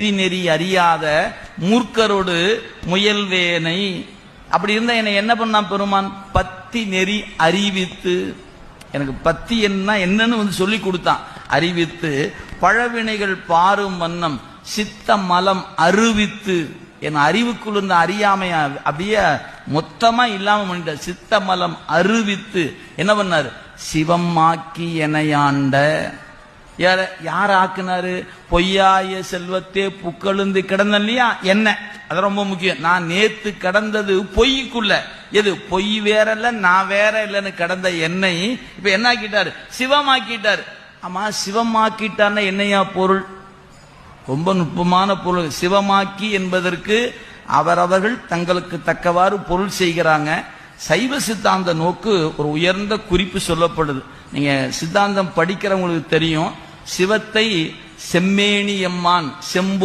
நெறி அறியாத மூர்க்கரோடு முயல்வேனை. அப்படி இருந்தா என்னை என்ன பண்ணா பெருமான்? பத்தி நெறி அறிவித்து. எனக்கு பத்தி என்ன என்னன்னு வந்து சொல்லி கொடுத்தான். அறிவித்து பழவினைகள் பாரும் வண்ணம் சித்த மலம் அறிவித்து என் அறிவுக்குள் இருந்த அறியாமைய அப்படியே மொத்தமா இல்லாம பண்ணிட்ட. சித்த மலம் அறிவித்து என்ன பண்ணாரு? சிவமாக்கி எனையாண்ட யார யார் ஆக்குனாரு? பொய்யாய செல்வத்தே புக்கழுந்து கிடந்த இல்லையா என்ன? அது ரொம்ப முக்கியம். நான் நேத்து கடந்தது பொய்க்குள்ள. எது பொய் வேற இல்ல நான் வேற இல்லைன்னு கடந்த என்னை? இப்ப என்ன ஆக்கிட்டாரு சிவமாக்கிட்டாரு. ஆமா சிவமாக்கிட்டான என்னையா பொருள்? ரொம்ப நுட்பமான பொருள். சிவமாக்கி என்பதற்கு அவரவர்கள் தங்களுக்கு தக்கவாறு பொருள் செய்கிறாங்க. சைவ சித்தாந்த நோக்கு ஒரு உயர்ந்த குறிப்பு சொல்லப்படுது. நீங்க சித்தாந்தம் படிக்கிறவங்களுக்கு தெரியும். சிவத்தை செம்மேனி எம்மான் செம்பு